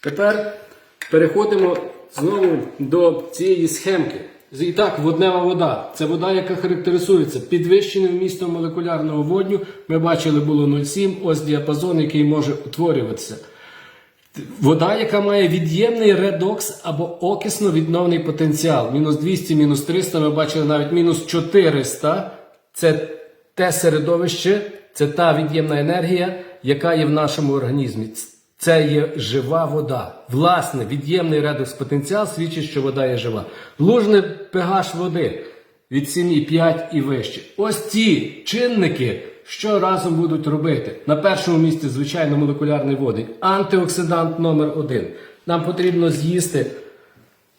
Тепер переходимо знову до цієї схемки. І так, воднева вода. Це вода, яка характеризується підвищеним вмістом молекулярного водню. Ми бачили, було 0,7, ось діапазон, який може утворюватися. Вода, яка має від'ємний редокс або окисно-відновний потенціал. Мінус 200, мінус 300, ми бачили навіть мінус 400. Це те середовище, це та від'ємна енергія, яка є в нашому організмі. Це є жива вода. Власне, від'ємний редокс потенціал свідчить, що вода є жива. Лужний pH води від 7,5 і вище. Ось ці чинники, що разом будуть робити. На першому місці, звичайно, молекулярний водень. Антиоксидант номер один. Нам потрібно з'їсти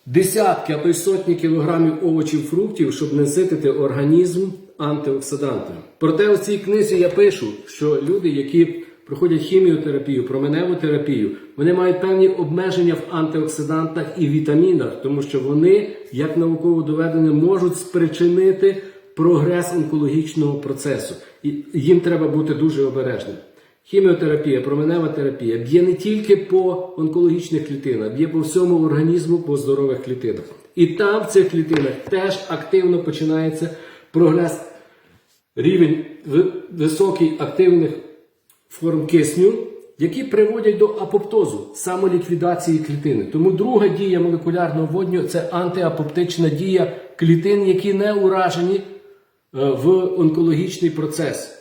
десятки, а то й сотні кілограмів овочів, фруктів, щоб наситити організм антиоксидантами. Проте у цій книзі я пишу, що люди, які проходять хіміотерапію, променеву терапію, вони мають певні обмеження в антиоксидантах і вітамінах, тому що вони, як науково доведено, можуть спричинити прогрес онкологічного процесу. І їм треба бути дуже обережним. Хіміотерапія, променева терапія б'є не тільки по онкологічних клітинах, б'є по всьому організму, по здорових клітинах. І там в цих клітинах теж активно починається прогрес, рівень високий активних форм кисню, які приводять до апоптозу, самоліквідації клітини. Тому друга дія молекулярного водню це антиапоптична дія клітин, які не уражені е, в онкологічний процес.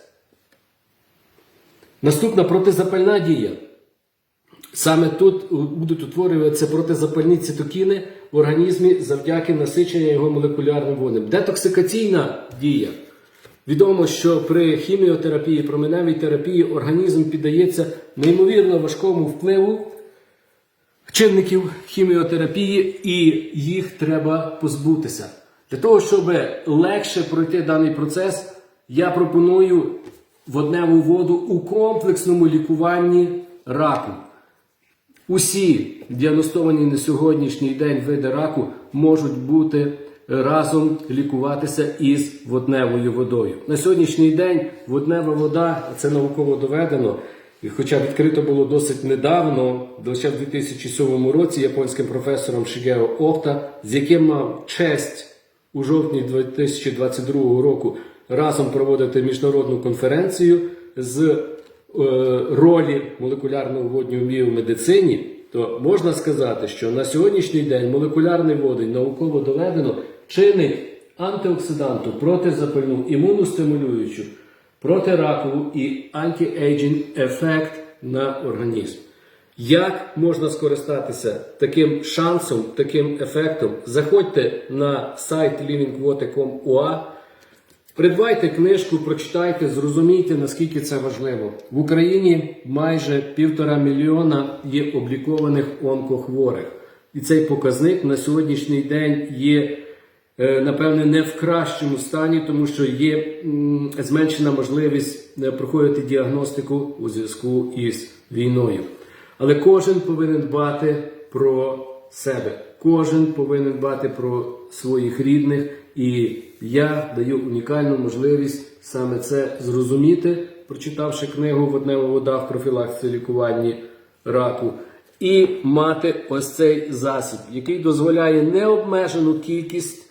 Наступна протизапальна дія. Саме тут будуть утворюватися протизапальні цитокіни в організмі завдяки насиченню його молекулярним воднем. Детоксикаційна дія. Відомо, що при хіміотерапії, променевій терапії організм піддається неймовірно важкому впливу чинників хіміотерапії, і їх треба позбутися. Для того, щоб легше пройти даний процес, я пропоную водневу воду у комплексному лікуванні раку. Усі діагностовані на сьогоднішній день види раку можуть бути разом лікуватися із водневою водою. На сьогоднішній день воднева вода це науково доведено. І хоча відкрито було досить недавно, лише в 2007 році японським професором Шигео Охта, з яким мав честь у жовтні 2022 року разом проводити міжнародну конференцію з е, ролі молекулярного водню в біомедицині, то можна сказати, що на сьогоднішній день молекулярний водень науково доведено чинить антиоксиданту, протизапальну, імуностимулюючу, протиракову і антиейджинг ефект на організм. Як можна скористатися таким шансом, таким ефектом? Заходьте на сайт livingwater.com.ua, Придбайте книжку, прочитайте, зрозумійте, наскільки це важливо. В Україні майже півтора мільйона є облікованих онкохворих. І цей показник на сьогоднішній день є, напевне, не в кращому стані, тому що є зменшена можливість е, проходити діагностику у зв'язку із війною. Але кожен повинен дбати про себе. Кожен повинен дбати про своїх рідних, і я даю унікальну можливість саме це зрозуміти, прочитавши книгу Воднева вода в профілактиці лікуванні раку, і мати ось цей засіб, який дозволяє необмежену кількість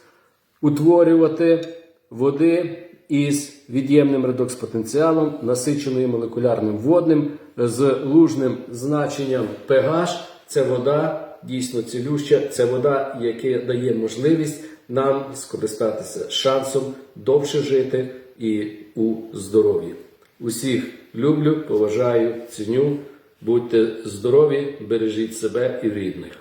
утворювати води із від'ємним редокс-потенціалом, насиченою молекулярним водним, з лужним значенням pH. Це вода дійсно цілюща, це вода, яка дає можливість нам скористатися шансом довше жити і у здоров'ї. Усіх люблю, поважаю, ціню. Будьте здорові, бережіть себе і рідних.